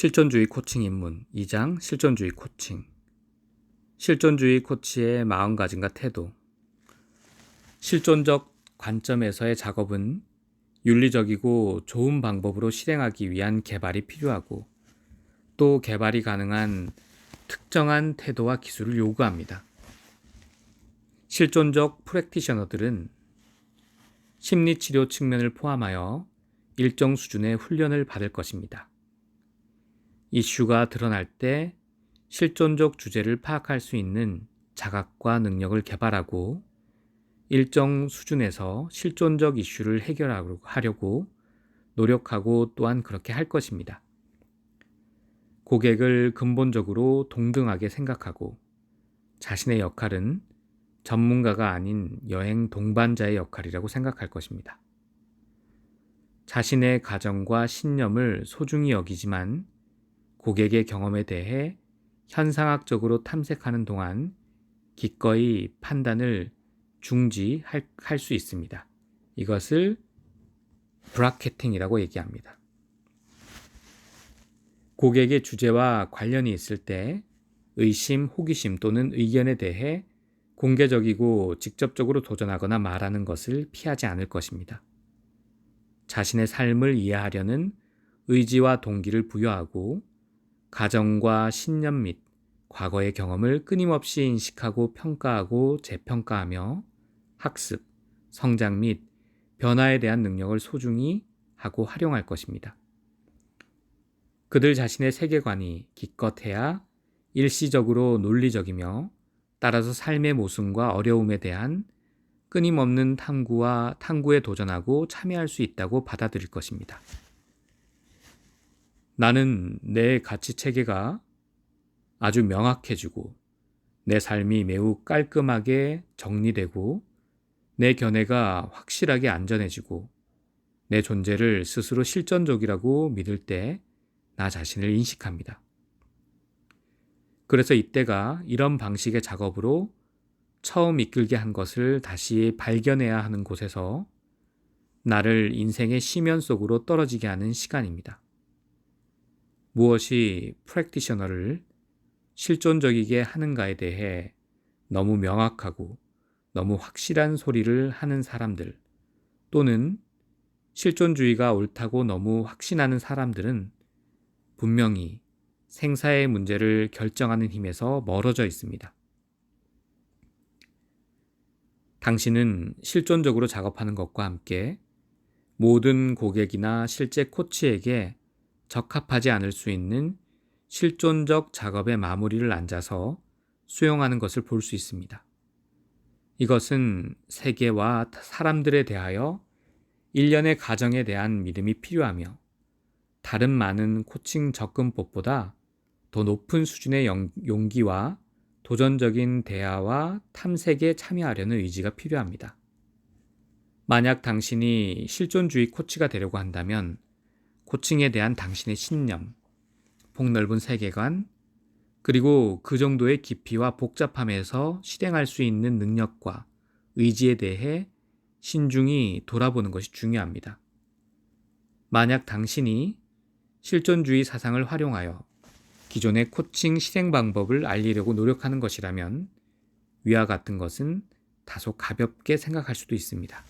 실존주의 코칭 입문 2장 실존주의 코칭 실존주의 코치의 마음가짐과 태도 실존적 관점에서의 작업은 윤리적이고 좋은 방법으로 실행하기 위한 개발이 필요하고 또 개발이 가능한 특정한 태도와 기술을 요구합니다. 실존적 프랙티셔너들은 심리치료 측면을 포함하여 일정 수준의 훈련을 받을 것입니다. 이슈가 드러날 때 실존적 주제를 파악할 수 있는 자각과 능력을 개발하고 일정 수준에서 실존적 이슈를 해결하려고 노력하고 또한 그렇게 할 것입니다. 고객을 근본적으로 동등하게 생각하고 자신의 역할은 전문가가 아닌 여행 동반자의 역할이라고 생각할 것입니다. 자신의 가정과 신념을 소중히 여기지만 고객의 경험에 대해 현상학적으로 탐색하는 동안 기꺼이 판단을 중지할 수 있습니다. 이것을 브라케팅이라고 얘기합니다. 고객의 주제와 관련이 있을 때 의심, 호기심 또는 의견에 대해 공개적이고 직접적으로 도전하거나 말하는 것을 피하지 않을 것입니다. 자신의 삶을 이해하려는 의지와 동기를 부여하고 가정과 신념 및 과거의 경험을 끊임없이 인식하고 평가하고 재평가하며 학습, 성장 및 변화에 대한 능력을 소중히 하고 활용할 것입니다. 그들 자신의 세계관이 기껏해야 일시적으로 논리적이며 따라서 삶의 모순과 어려움에 대한 끊임없는 탐구와 탐구에 도전하고 참여할 수 있다고 받아들일 것입니다. 나는 내 가치 체계가 아주 명확해지고 내 삶이 매우 깔끔하게 정리되고 내 견해가 확실하게 안전해지고 내 존재를 스스로 실전적이라고 믿을 때 나 자신을 인식합니다. 그래서 이때가 이런 방식의 작업으로 처음 이끌게 한 것을 다시 발견해야 하는 곳에서 나를 인생의 심연 속으로 떨어지게 하는 시간입니다. 무엇이 프랙티셔너를 실존적이게 하는가에 대해 너무 명확하고 너무 확실한 소리를 하는 사람들 또는 실존주의가 옳다고 너무 확신하는 사람들은 분명히 생사의 문제를 결정하는 힘에서 멀어져 있습니다. 당신은 실존적으로 작업하는 것과 함께 모든 고객이나 실제 코치에게 적합하지 않을 수 있는 실존적 작업의 마무리를 앉아서 수용하는 것을 볼 수 있습니다. 이것은 세계와 사람들에 대하여 일련의 가정에 대한 믿음이 필요하며 다른 많은 코칭 접근법보다 더 높은 수준의 용기와 도전적인 대화와 탐색에 참여하려는 의지가 필요합니다. 만약 당신이 실존주의 코치가 되려고 한다면 코칭에 대한 당신의 신념, 폭넓은 세계관, 그리고 그 정도의 깊이와 복잡함에서 실행할 수 있는 능력과 의지에 대해 신중히 돌아보는 것이 중요합니다. 만약 당신이 실존주의 사상을 활용하여 기존의 코칭 실행 방법을 알리려고 노력하는 것이라면 위와 같은 것은 다소 가볍게 생각할 수도 있습니다.